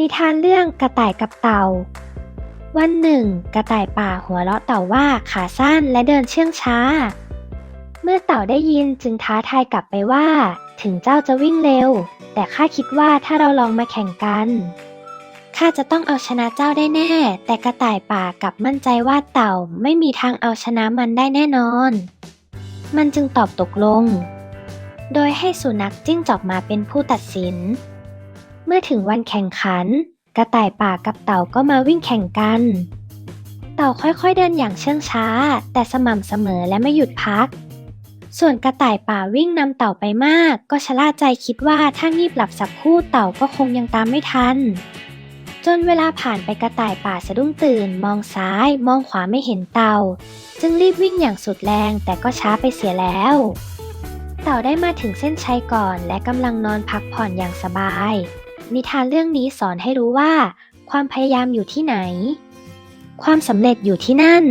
นิทานเรื่องกระต่ายกับเต่า วันหนึ่ง กระต่ายป่าหัวเราะเต่าว่าขาสั้นและเดินเชื่องช้า เมื่อเต่าได้ยินจึงท้าทายกลับไปว่า ถึงเจ้าจะวิ่งเร็ว แต่ข้าคิดว่าถ้าเราลองมาแข่งกันข้าจะต้องเอาชนะเจ้าได้แน่ แต่กระต่ายป่ากลับมั่นใจว่าเต่าไม่มีทางเอาชนะมันได้แน่นอน มันจึงตอบตกลง โดยให้สุนัขจิ้งจอกมาเป็นผู้ตัดสิน เมื่อถึงวันแข่งขัน กระต่ายป่ากับเต่าก็มาวิ่งแข่งกัน เต่าค่อยๆเดินอย่างเชื่องช้า แต่สม่ำเสมอและไม่หยุดพัก ส่วนกระต่ายป่าวิ่งนำเต่าไปมาก ก็ชะล่าใจคิดว่าถ้างีบหลับสักคู่เต่าก็คงยังตามไม่ทัน จนเวลาผ่านไปกระต่ายป่าสะดุ้งตื่น มองซ้าย มองขวาไม่เห็นเต่า จึงรีบวิ่งอย่างสุดแรงแต่ก็ช้าไปเสียแล้วเต่าได้มาถึงเส้นชัยก่อนและกำลังนอนพักผ่อนอย่างสบาย นิทานเรื่องนี้สอนให้รู้ว่า ความพยายามอยู่ที่ไหน ความสำเร็จอยู่ที่นั่น